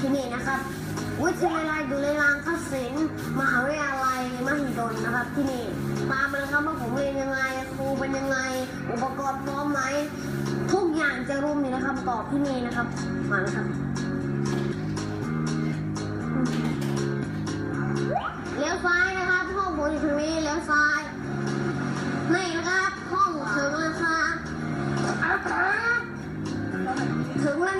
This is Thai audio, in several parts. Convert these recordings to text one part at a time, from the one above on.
ที่นี่นะครับ วิทยาลัยดุริยางคศิลป์มหาวิทยาลัยมหิดลนะครับ ที่นี่มามานะครับว่าผมเรียนยังไงครูเป็นยังไง อุปกรณ์พร้อมไหมทุกอย่างจะรวมอยู่ในคำตอบที่นี่นะครับมาเลยครับเลี้ยวซ้ายนะครับห้องโมดิฟิวีเลี้ยวซ้ายนี่นะครับห้องถึงแล้วครับถึงแล้ว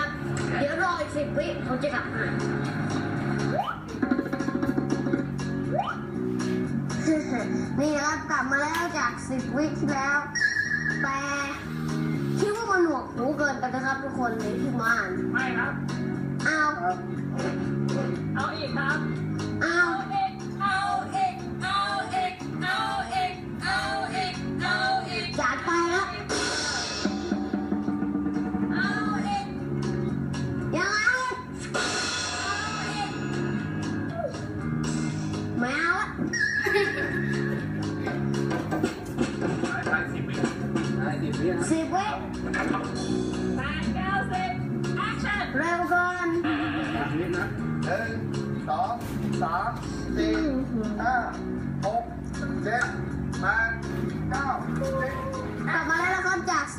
สิบวิผมจะกลับมานี่ครับกลับมาแล้วจากสิบวิที่แล้ว แต่คิดว่ามันหนวกหูเกินไปนะครับทุกคนในที่มานไม่ครับ เอา เอาอีกครับ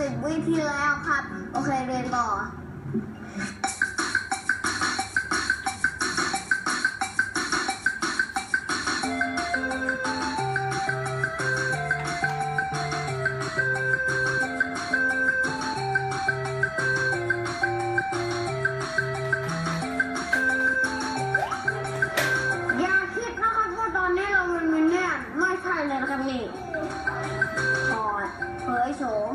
สิบวิที่แล้วครับ โอเคเรียนต่อ ฉม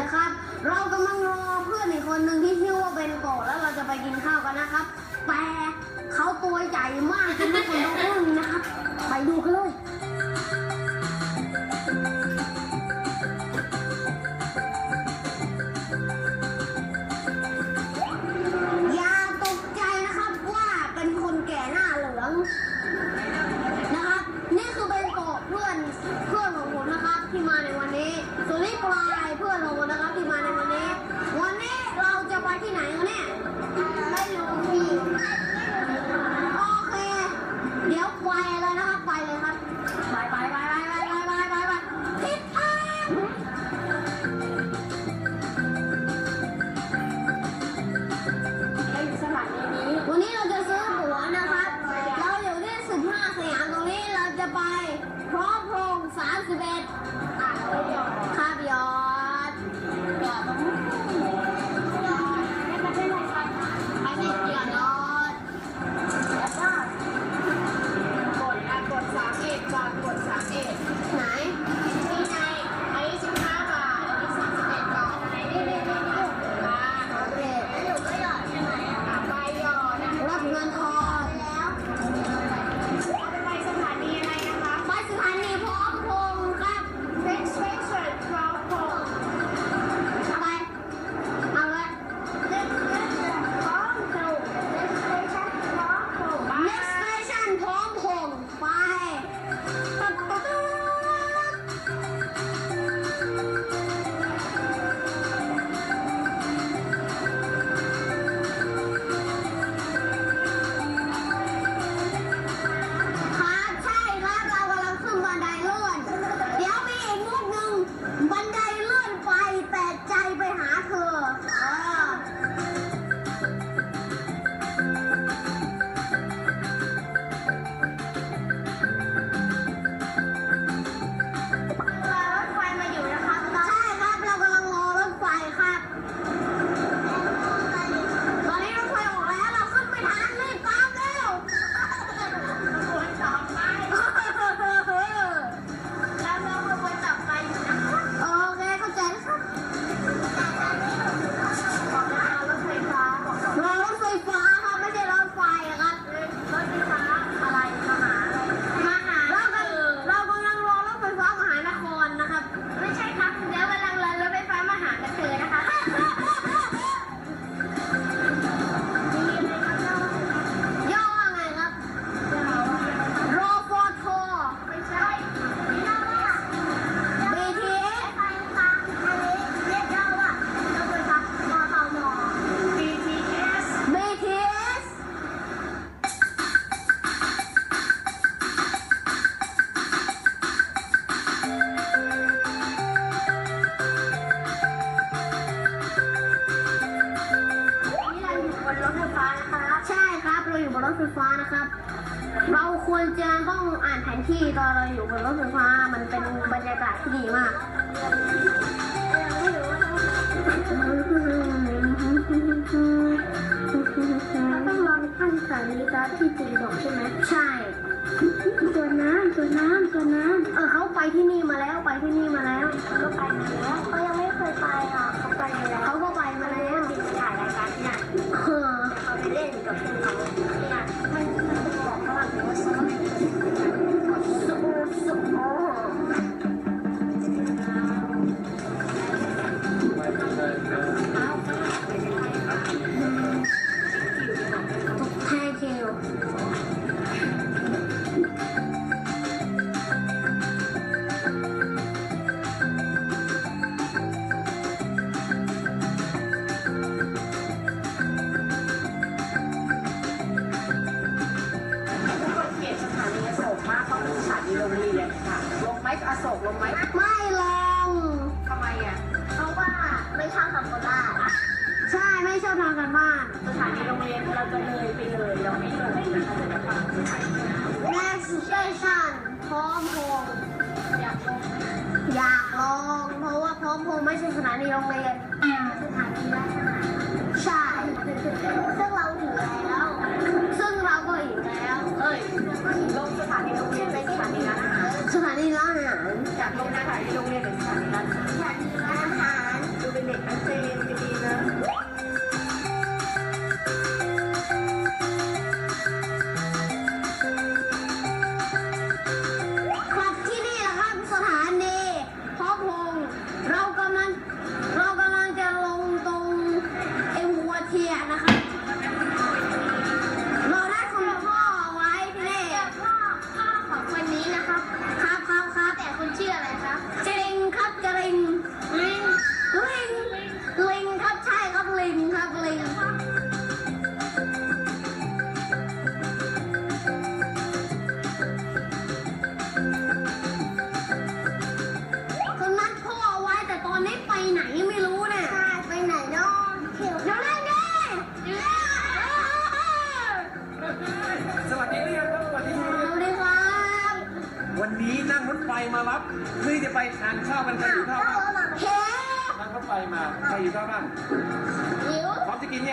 นะครับ เรากำลังรอเพื่อนอีกคนหนึ่งที่ชื่อว่าเบนโกะแล้วเราจะไปกินข้าวกันนะครับ แต่เขาตัวใหญ่มากจนทุกคนต้องอึ้งนะครับ ไปดูกันเลย the bed. นะครับ เราควรจะต้องอ่านแผนที่ตอนเราอยู่บนรถไฟฟ้ามันเป็นบรรยากาศที่ดีมากเราต้องรอในขั้นสถานีการที่จีบอกใช่ไหมใช่ตัวน้ำตัวน้ำตัวน้ำเออเขาไปที่นี่มาแล้วไปที่นี่มาแล้วก็ไปมาแล้วเขายังไม่เคยไปอะเขาไปมาแล้วเขาก็ ราะว่าพร้อมพงไม่ใช่สถานีโรงเรียนสถานีราชนาใช่ซึ่งเราถึงแล้ว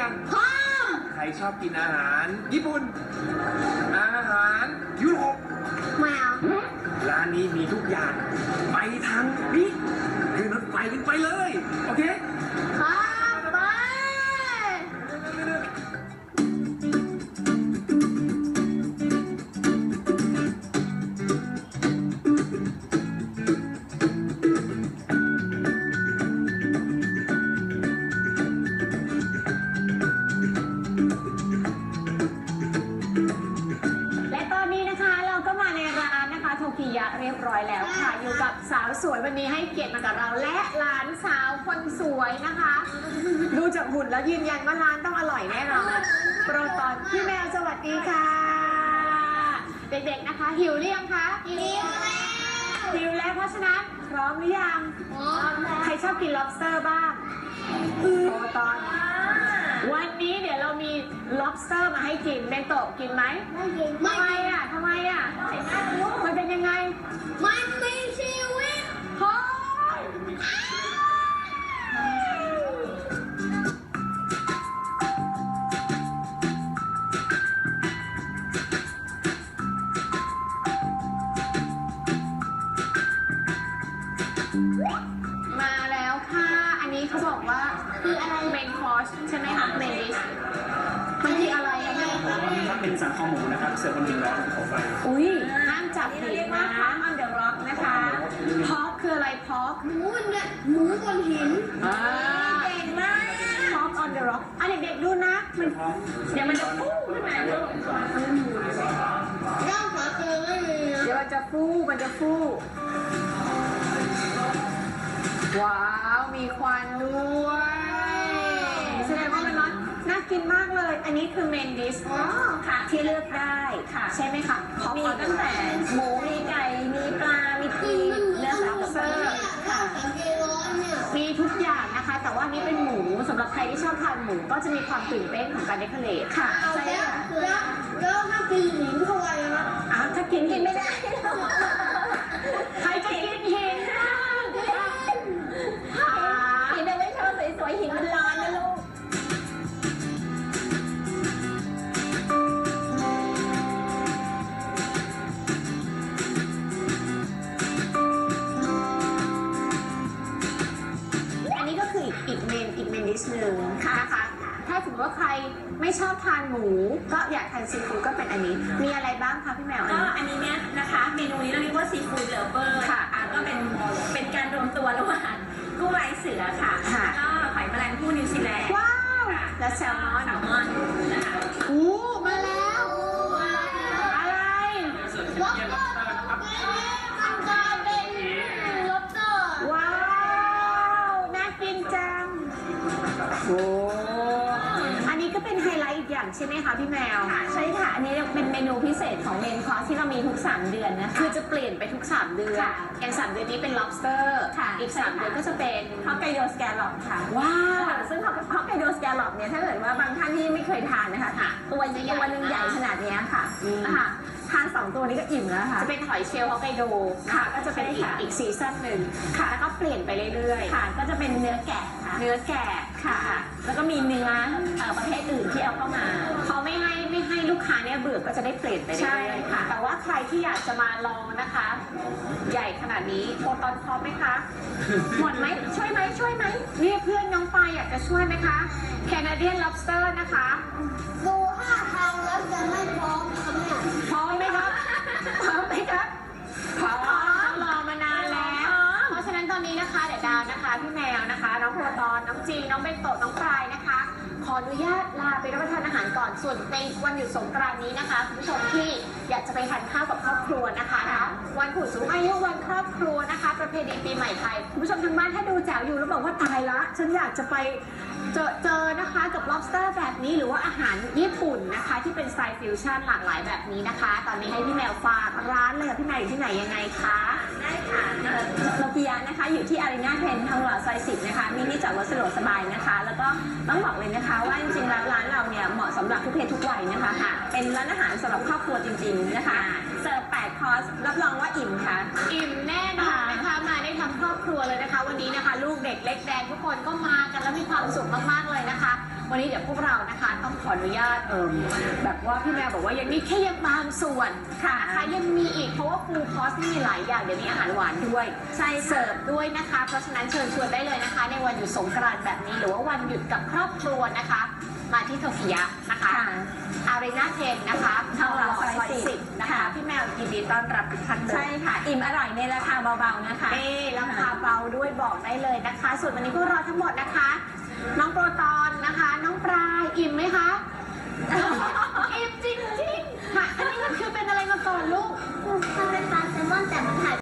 ยังพร้อมใครชอบกินอาหารญี่ปุ่น อาหารยุโรปไม่เอาร้านนี้มีทุกอย่าง ไปทางนี้ขึ้นรถไฟกันไปเลย โอเคครับไกับสาวสวยวันนี้ให้เกียรติมากับเราและหลานสาวคนสวยนะคะ ดูจากหุ่นแล้วยืนยันว่าร้านต้องอร่อยแน่นอนโปรตอนพี่แมวสวัสดีค่ะ เด็กๆนะคะ หิวหรือยังคะหิวหิวแล้วเพราะฉะนั้นพร้อมหรือยังใครชอบกิน lobster บ้างโปรตอนวันนี้เดี๋ยวเรามี lobster มาให้กินเบนโตะกินไหมไม่กินทำไมอะทำไมอะมันเป็นยังไง มันมีชีวิตเฮ้ยมาแล้วค่ะ อันนี้เขาบอกว่าคืออะไรเมนคอร์สใช่ไหมคะเมนดิช มันคืออะไรอะแม่ถ้าเป็นสันคอหมูนะครับเสิร์ฟบนหนึ่งร้อยของไฟอุ้ยห้ามจับผิดนะพอกอันเดอร์ร็อกนะคะพอกคืออะไรพอกหมูเนี่ยหมูบนหินเก่งมากพอกออนเดอร์ร็อกอะเด็กๆดูนะมันเดี๋ยวมันจะฟูขึ้นมาลูกย่างขาเกลือไม่มีนะเดี๋ยวมันจะฟูมันจะฟูว้าวมีควันด้วยแสดงว่ามั นร้อนน่ากินมากเลย อันนี้คือเมนดิสค่ะที่เลือกได้ค่ะ ใช่ไหมคะมีตั้งแต่หมูมีไก่ มีปลา มีปีกเนื้อสับเซอร์ข้าค่ะวสังเกตร้อนเนี่ยมีทุกอย่างนะคะ แต่ว่าอันนี้เป็นหมูสำหรับใครที่ชอบทานหมูก็จะมีความตื่นเต้นของการเดคอเรทค่ะเอาใช่แล้วค่ะแล้วแล้วถ้ากินหินเข้าไปนะครับอ้าวถ้ากินกิน มูก็อยากทานซีฟู้ดก็เป็นอันนี้ มีอะไรบ้างคะพี่แมวอันก็นี้ อันนี้เนี่ยนะคะ เมนูนี้เราเรียกว่าซีฟู้ดเลเวอร์ค่ะอะก็เป็นเป็นการรวมตัวระหว่างกุ้งลายเสือค่ะค่ะ แล้วก็หอยแมลงภู่นิวซีแลนด์ว้าว ค่ะและแซลมอนแซลมอนนะคะ อู้ ใช่ไหมคะพี่แมว ค่ะใช่ค่ะอันนี้เป็นเมนูพิเศษของเมนคอร์สที่เรามีทุก 3 เดือนนะคะ คือจะเปลี่ยนไปทุก 3 เดือนค่ะอย่าง3เดือนนี้เป็น lobster ค่ะอีก ใช่3ค่ะเดือนก็จะเป็นฮอกไกโดสแกลลอปค่ะว้าวค่ะซึ่งฮอกไกโดสแกลลอปเนี่ยถ้าเกิดว่าบางท่านที่ไม่เคยทานนะคะค่ะตัวจะใหญ่ตัวหนึ่งใหญ่ขนาดเนี้ยค่ะอืมนะคะทานสองตัวนี้ก็อิ่มแล้วค่ะ จะเป็นหอยเชลล์ฮอกไกโดนะคะค่ะก็จะเป็นอีกใช่ค่ะ อีกซีซั่นหนึ่งค่ะแล้วก็เปลี่ยนไปเรื่อยค่ะก็จะเป็นเนื้อแกะค่ะ ๆ เนื้อแกะค่ะ แล้วก็มีเนื้อ จะได้เปลี่ยนไปเรื่ใช่อยๆค่ะ แต่ว่าใครที่อยากจะมาลองนะคะ ใหญ่ขนาดนี้โปรตอนพร้อมไหมคะ หมดไหมช่วยไหมช่วยไหมนี่เพื่อนน้องปายอยากจะช่วยไหมคะ Canadian lobster นะคะ ดูท่าทางแล้วจะไม่พร้อมครับเนี่ย พร้อมไหมครับ พร้อมไหมครับ พร้อมต้องรอมานานแล้ว เพราะฉะนั้นตอนนี้นะคะเดี๋ยวดาวนะคะ พี่แมวนะคะ น้องโปรตอน น้องจีนน้องเบนโตะน้องปลายนะคะ ขออนุญาตลาไปรับประทานอาหารก่อนส่วนในวันหยุดสงกรานต์นี้นะคะคุณผู้ชมที่อยากจะไปทานข้าวกับครอบครัวนะคะเนาะวันผู้สูงอายุวันครอบครัวนะคะ ประเพณีปีใหม่ไทยคุณผู้ชมทางบ้านถ้าดูแจ๋วอยู่แล้วบอกว่าตายละ ฉันอยากจะไป เจอเจอนะคะกับ lobster แบบนี้หรือว่าอาหารญี่ปุ่นนะคะ ที่เป็นสไตล์ฟิวชั่นหลากหลายแบบนี้นะคะ ตอนนี้ให้พี่แมวฝากร้านเลยค่ะพี่แมวอยู่ที่ไหนยังไงคะได้ค่ะโนเกียนะคะอยู่ที่อารีนาเทนทางหลอดซอยสิบนะคะมีที่จอดรถสะดวกสบายนะคะ แล้วก็ต้องบอกเลยนะคะ ว่าจริงๆแล้วร้านเราเนี่ยเหมาะสำหรับทุกเพศทุกวัยนะคะค่ะเป็นร้านอาหารสำหรับครอบครัวจริง ๆนะคะเสิร์ฟ8คอร์สรับรองว่าอิ่มค่ะ อิ่มแน่นอนนะคะมาได้ทั้ง ครัวเลยนะคะ วันนี้นะคะ ลูกเด็กเล็กแดงทุกคนก็มากันแล้วมีความสุขมากๆเลยนะคะ วันนี้เดี๋ยวพวกเรานะคะต้องขออนุญาตเอิมแบบว่าพี่แมวบอกว่ายังมีแค่ยังบางส่วนค่ะนะคะยังมีอีกเพราะว่าฟูลคอร์สนี่มีหลายอย่างเดี๋ยวมีอาหารหวานด้วยใช่เสิร์ฟด้วยนะคะ เพราะฉะนั้นเชิญชวนได้เลยนะคะ ในวันหยุดสงกรานต์แบบนี้หรือว่าวันหยุดกับครอบครัวนะคะ มาที่โทคิยะนะคะค่ะอารีนาเทนนะคะทองหล่อซอยซอยสิบสิบนะคะค่ะพี่แมวยินดีต้อนรับทุกท่านเลยใช่ค่ะ อิ่มอร่อยในราคาเบาๆนะคะเอ๊ราคาเบาด้วยบอกได้เลยนะคะ ส่วนวันนี้พวกเราทั้งหมดนะคะ น้องโปรตอนนะคะ น้องปลายอิ่มไหมคะ อิ่มจริงๆค่ะอันนี้มันคือเป็นอะไรมาก่อนลูก มันเป็นปลาแซลมอนแต่มันหาย